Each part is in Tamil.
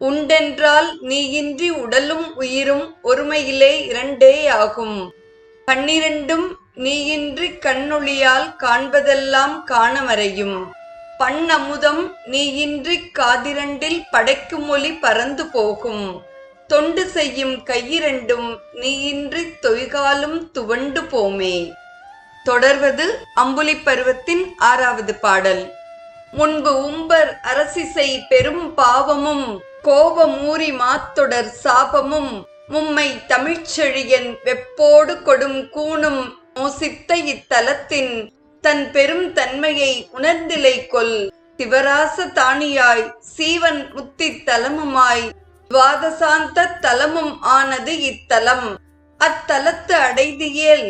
உண்டென்றால் நீயின்றி உடலும் உயிரும் ஒருமையிலே இரண்டே ஆகும் பன்னிரண்டும் நீயின்றி கண்ணொளியால் காண்பதெல்லாம் காணமறையும். பண்ணமுதம் நீயின்றி காதிரண்டில் படைக்கும் மொழி பறந்து போகும். தொண்டு செய்யும் கையிரண்டும் நீயின்றி தொய்காலும் துவண்டு போமே. தொடர்வது அம்புலி பருவத்தின் ஆறாவது பாடல். முன்பு உம்பர் அரசிசை பெரும் பாவமும் கோபமூரி மாத்தொடர் சாபமும் மும்மை தமிழ்ச்செழியன் வெப்போடு கொடும் கூணும் மோசித்த இத்தலத்தின் தன் பெரும் தன்மையை உணர்ந்திலை கொல். சிவராச தானியாய் சீவன் முத்தி தலமுமாய் துவாதசாந்த தலமும் ஆனது இத்தலம். அத்தலத்து அடைதியேல்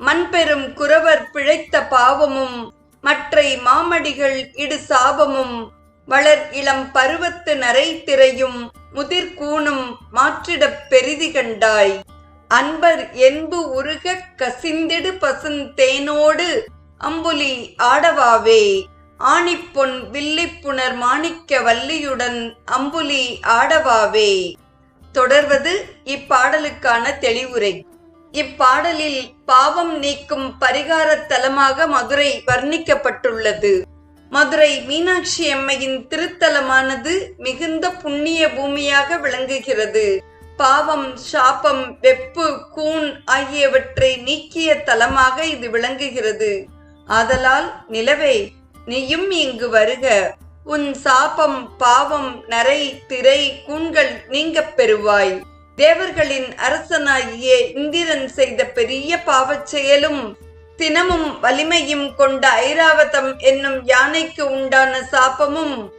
மண்பெரும் குறவர் பிழைத்த பாவமும் மற்றை மாமடிகள் இடு சாபமும் வளர் இளம் பருவத்து நரை திரையும் முதிர் மாற்றிடப் பெரிதி கண்டாய். அன்பர் என்பு உருக கசிந்திடு பசுந்தேனோடு அம்புலி ஆடவாவே. ஆணிப்பொன் வில்லிப்புணர் மாணிக்க வல்லியுடன் அம்புலி ஆடவாவே. தொடர்வது இப்பாடலுக்கான தெளிவுரை. இப்பாடலில் பாவம் நீக்கும் பரிகாரத் தலமாக மதுரை வர்ணிக்கப்பட்டுள்ளது. மதுரை மீனாட்சி அம்மையின் திருத்தலமானது மிகுந்த புண்ணிய பூமியாக விளங்குகிறது. பாவம் சாபம் வெப்பு கூன் ஆகியவற்றை நீக்கிய தலமாக இது விளங்குகிறது. ஆதலால் நிலவே நீயும் இங்கு வருக. உன் சாபம் பாவம் நரை திரை கூண்கள் நீங்கப் பெறுவாய். தேவர்களின் அரசனாகிய இந்திரன் செய்த பெரிய பாவச் செயலும் தினமும் வலிமையும் கொண்ட ஐராவதம் என்னும் யானைக்கு உண்டான சாபமும்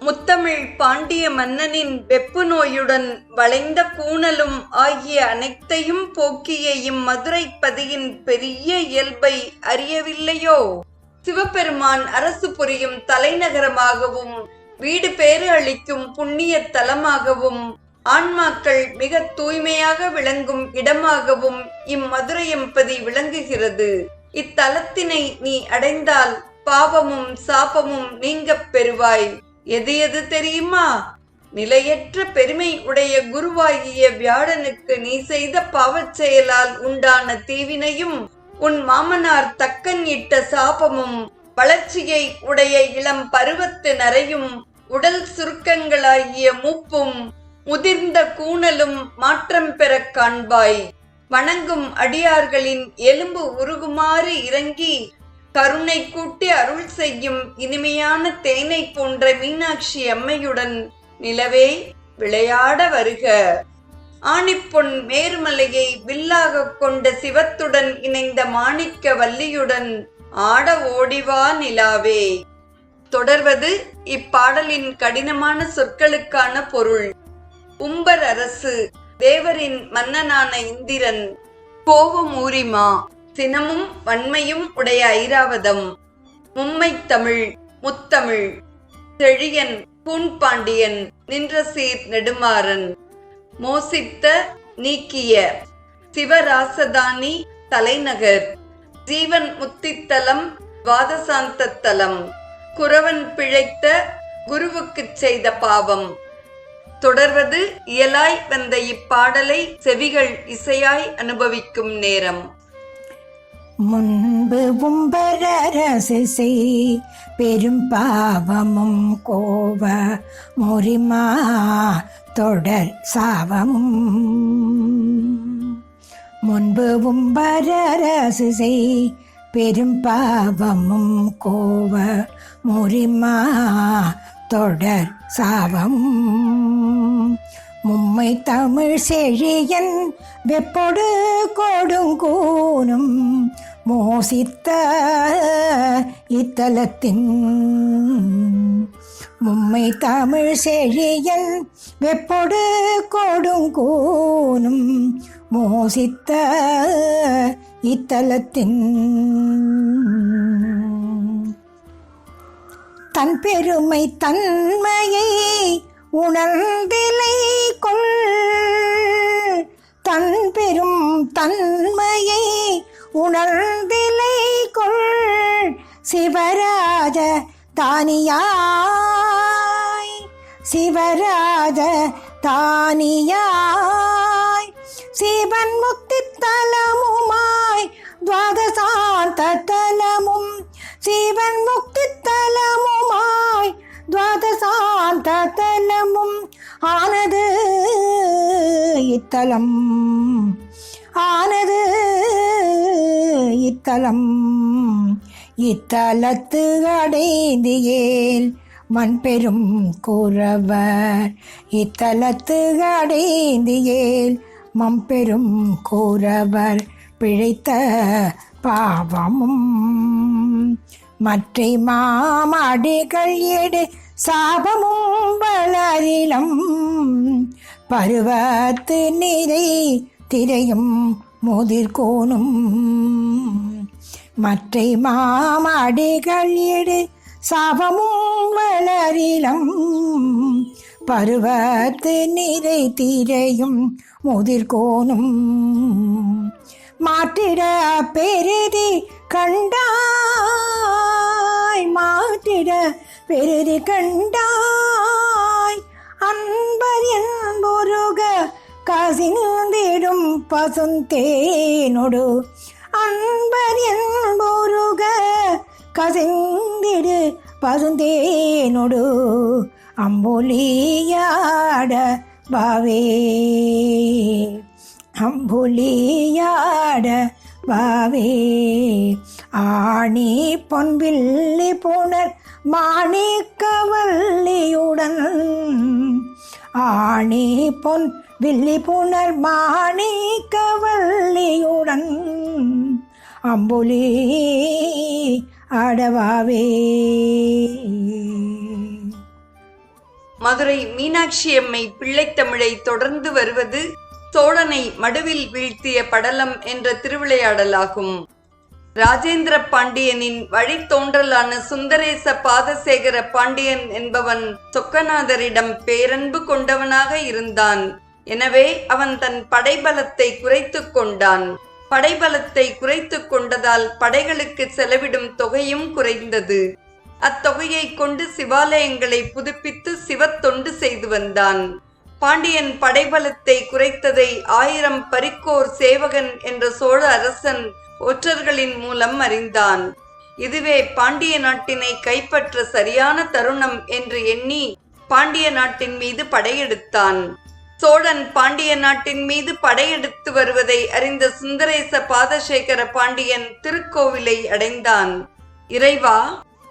முத்தமிழ் பாண்டிய மன்னனின் வெப்பு நோயுடன் வளைந்த கூணலும் ஆகிய அனைத்தையும் போக்கிய இம்மதுரை பதியின் பெரிய இயல்பை அறியவில்லையோ? சிவபெருமான் அரசு புரியும் தலைநகரமாகவும் வீடு பேறு அளிக்கும் புண்ணிய தலமாகவும் ஆன்மாக்கள் மிக தூய்மையாக விளங்கும் இடமாகவும் இம்மதுரையம்பதி விளங்குகிறது. இத்தலத்தினை நீ அடைந்தால் பாவமும் சாபமும் நீங்கப் பெறுவாய். எது எது தெரியுமா? நிலையற்ற பெருமை உடைய குருவாகிய வியாழனுக்கு நீ செய்த பாவச் செயலால் உண்டான தீவினையும் உன் மாமனார் தக்கன் இட்ட சாபமும் வளர்ச்சியை உடைய இளம் பருவத்து நரையும் உடல் சுருக்கங்களாகிய மூப்பும் முதிர்ந்த கூணலும் மாற்றம் பெறக் காண்பாய். வணங்கும் அடியார்களின் எலும்பு உருகுமாறு இறங்கி கருணை கூட்டி அருள் செய்யும் இனிமையான தேனை போன்ற மீனாட்சி அம்மையுடன் நிலவே விளையாட வருக. ஆணிப்பொன் மேருமலையை வில்லாக கொண்ட சிவத்துடன் இணைந்த மாணிக்க வல்லியுடன் ஆட ஓடிவா நிலாவே. தொடர்வது இப்பாடலின் கடினமான சொற்களுக்கான பொருள். உம்பர் அரசு தேவரின் மன்னனான இந்திரன் கோவமூரிமா சினமும் வன்மையும் உடைய ஐராவதம் மும்மை தமிழ் முத்தமிழ் செழியன் பூண்பாண்டியன் நின்ற சீர் நெடுமாறன் மோசித்த நீக்கிய சிவராசதானி தலைநகர் ஜீவன் முத்தித்தலம் வாதசாந்த தலம் குறவன் பிழைத்த குருவுக்குச் செய்த பாவம். தொடர்வது இயலாய் வந்த இப்பாடலை செவிகள் இசையாய் அனுபவிக்கும் நேரம். முன்பு உம்பரரசு செய் பெரும் பாவமும் கோவ முறிமா தொடர் சாவமும். முன்பு உம்பரரசு செய் பெரும் பாவமும் கோவ முறிமா தொடர் சாவம். மும்மை தமிழ் செழியன் வெப்பொடு கொடுங்கூனும் மோசித்த இத்தலத்தின். மும்மை தமிழ் செழியன் வெப்பொடு கொடுங்கூனும் மோசித்த இத்தலத்தின். தன் பெருமை தன்மையை உணர்ந்திலை கொள். தன் பெரும் தன்மையை உணர்ந்திலை கொள். சிவராஜ தானியாய். சிவராஜ தானியாய். சிவன் முக்தி தலமுமாய். துவாதசாந்த தலமும் சிவன் முக்தி ஆனது இத்தலம். ஆனது இத்தலம். இத்தலத்து அடைந்தியேல் மண் பெரும் கூறவர். இத்தலத்து அடைந்தியேல் மம்பெரும் கூறவர். பிழைத்த பாவமும். மற்ற மாமடிகள் எடு சாபமும் வளரிலம் பருவத்து நிறை திரையும் முதிர்கோணும். மற்றை மாமடிகள் எடு சாபமும் வளரிலம் பருவத்து நிறை திரையும் முதிர்கோணும். மாற்றிட பெருதி கண்டாய் மாற்றிட பெருதி கண்டாய். அன்பர் என்பொருக கசிந்திடும் பசுந்தேனொடு. அன்பர் என்பொருக கசிந்திடு பசுந்தேனொடு. அம்புலியாட பாவே. அம்புலியாட பாவே. ஆணி பொன்பில்லி புனர் மாணிக்கவல்லியுடன். ஆணி பொன் வில்லி புனர் மாணிக்கவல்லியுடன். அம்புலி அடவாவே. மதுரை மீனாட்சி அம்மை பிள்ளைத்தமிழை தொடர்ந்து வருவது சோழனை மடுவில் வீழ்த்திய படலம் என்ற திருவிளையாடலாகும். ராஜேந்திர பாண்டியனின் வழித்தோன்றலான சுந்தரேச பாதசேகர பாண்டியன் என்பவன் சொக்கநாதரிடம் பேரன்பு கொண்டவனாக இருந்தான். எனவே அவன் தன் படைபலத்தை குறைத்து கொண்டான். படைபலத்தை குறைத்து கொண்டதால் படைகளுக்கு செலவிடும் தொகையும் குறைந்தது. அத்தொகையை கொண்டு சிவாலயங்களை புதுப்பித்து சிவத்தொண்டு செய்து வந்தான். பாண்டியன் படைபலத்தை குறைத்ததை ஆயிரம் பரிக்கோர் சேவகன் என்ற சோழ அரசன் ஒற்றர்களின் மூலம் அறிந்தான். இதுவே பாண்டிய நாட்டினை கைப்பற்ற சரியான தருணம் என்று எண்ணி பாண்டிய நாட்டின் மீது படையெடுத்தான். சோழன் பாண்டிய நாட்டின் மீது படையெடுத்து வருவதை அறிந்த சுந்தரேச பாதசேகர பாண்டியன் திருக்கோவிலை அடைந்தான். இறைவா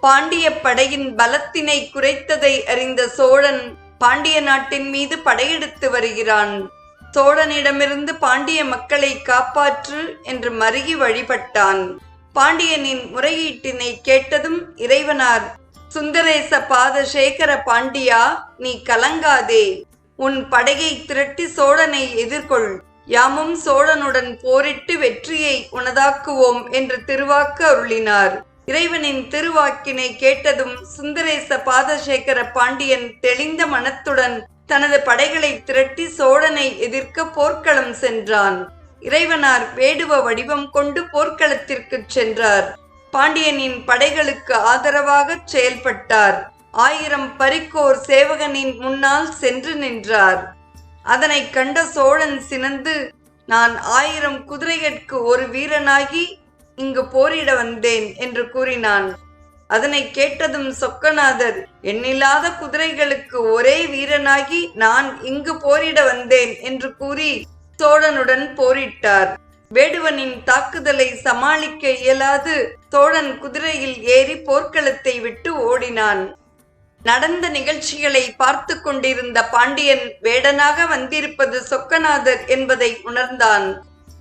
பாண்டிய படையின் பலத்தினை குறைத்ததை அறிந்த சோழன் பாண்டிய நாட்டின் மீது படையெடுத்து வருகிறான். சோழனிடமிருந்து பாண்டிய மக்களை காப்பாற்று என்று மருகி வழிபட்டான். பாண்டியனின் முறையீட்டினை கேட்டதும் இறைவனார் சுந்தரேச பாதசேகர பாண்டியா நீ கலங்காதே. உன் படையை திரட்டி சோழனை எதிர்கொள். யாமும் சோழனுடன் போரிட்டு வெற்றியை உனதாக்குவோம் என்று திருவாக்கு அருளினார். இறைவனின் திருவாக்கினை கேட்டதும் சுந்தரேச பாதசேகர பாண்டியன் தெளிந்த மனத்துடன் தனது படைகளை திரட்டி சோழனை எதிர்க்க போர்க்களம் சென்றான். இறைவனார் வேடுவ வடிவம் கொண்டு போர்க்களத்திற்கு சென்றார். பாண்டியனின் படைகளுக்கு ஆதரவாக செயல்பட்டார். ஆயிரம் பரிக்கோர் சேவகனின் முன்னால் சென்று நின்றார். அதனை கண்ட சோழன் சினந்து நான் ஆயிரம் குதிரைகட்கு ஒரு வீரனாகி இங்கு போரிட வந்தேன் என்று கூறினான். அதனை கேட்டதும் சொக்கநாதர் எண்ணில்லாத குதிரைகளுக்கு ஒரே வீரனாகி நான் இங்கு போரிட வந்தேன் என்று கூறி சோழனுடன் போரிட்டார். வேடுவனின் தாக்குதலை சமாளிக்க இயலாது தோழன் குதிரையில் ஏறி போர்க்களத்தை விட்டு ஓடினான். நடந்த நிகழ்ச்சிகளை பார்த்து கொண்டிருந்த பாண்டியன் வேடனாக வந்திருப்பது சொக்கநாதர் என்பதை உணர்ந்தான்.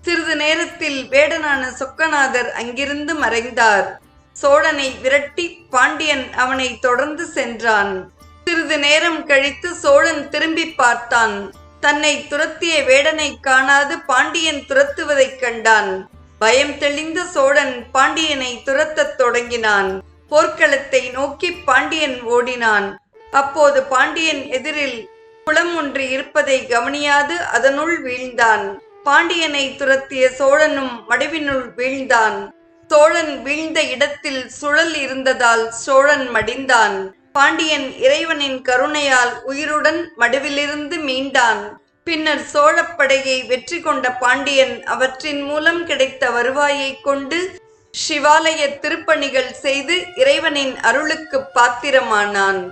சிறிது நேரத்தில் வேடனான சொக்கநாதர் அங்கிருந்து மறைந்தார். சோழனை விரட்டி பாண்டியன் அவனை தொடர்ந்து சென்றான். சிறிது நேரம் கழித்து சோழன் திரும்பி பார்த்தான். தன்னை துரத்திய வேடனை காணாது பாண்டியன் துரத்துவதைக் கண்டான். பயம் தெளிந்த சோழன் பாண்டியனை துரத்தத் தொடங்கினான். போர்க்களத்தை நோக்கி பாண்டியன் ஓடினான். அப்போது பாண்டியன் எதிரில் குளம் ஒன்று இருப்பதை கவனியாது அதனுள் வீழ்ந்தான். பாண்டியனை துரத்திய சோழனும் மடிவினுள் வீழ்ந்தான். சோழன் வீழ்ந்த இடத்தில் சுழல் இருந்ததால் சோழன் மடிந்தான். பாண்டியன் இறைவனின் கருணையால் உயிருடன் மடுவிலிருந்து மீண்டான். பின்னர் சோழப்படையை வெற்றி கொண்ட பாண்டியன் அவற்றின் மூலம் கிடைத்த வருவாயைக் கொண்டு சிவாலய திருப்பணிகள் செய்து இறைவனின் அருளுக்கு பாத்திரமானான்.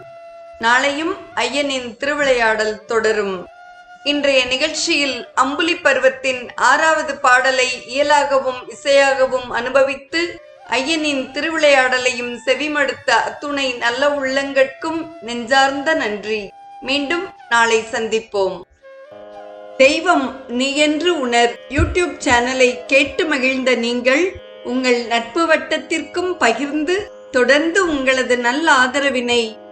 நாளையும் ஐயனின் திருவிளையாடல் தொடரும். இன்றைய நிகழ்ச்சியில் அம்புலி பருவத்தின் ஆறாவது பாடலை இயலாகவும் இசையாகவும் அனுபவித்து ஐயனின் திருவிளையாடலையும் செவிமடுத்த அத்துணை நல்ல உள்ளங்கட்கும் நெஞ்சார்ந்த நன்றி. மீண்டும் நாளை சந்திப்போம். தெய்வம் நீ என்று உணர் யூடியூப் சேனலை கேட்டு மகிழ்ந்த நீங்கள் உங்கள் நட்பு வட்டத்திற்கும் பகிர்ந்து தொடர்ந்து உங்களது நல்ல ஆதரவினை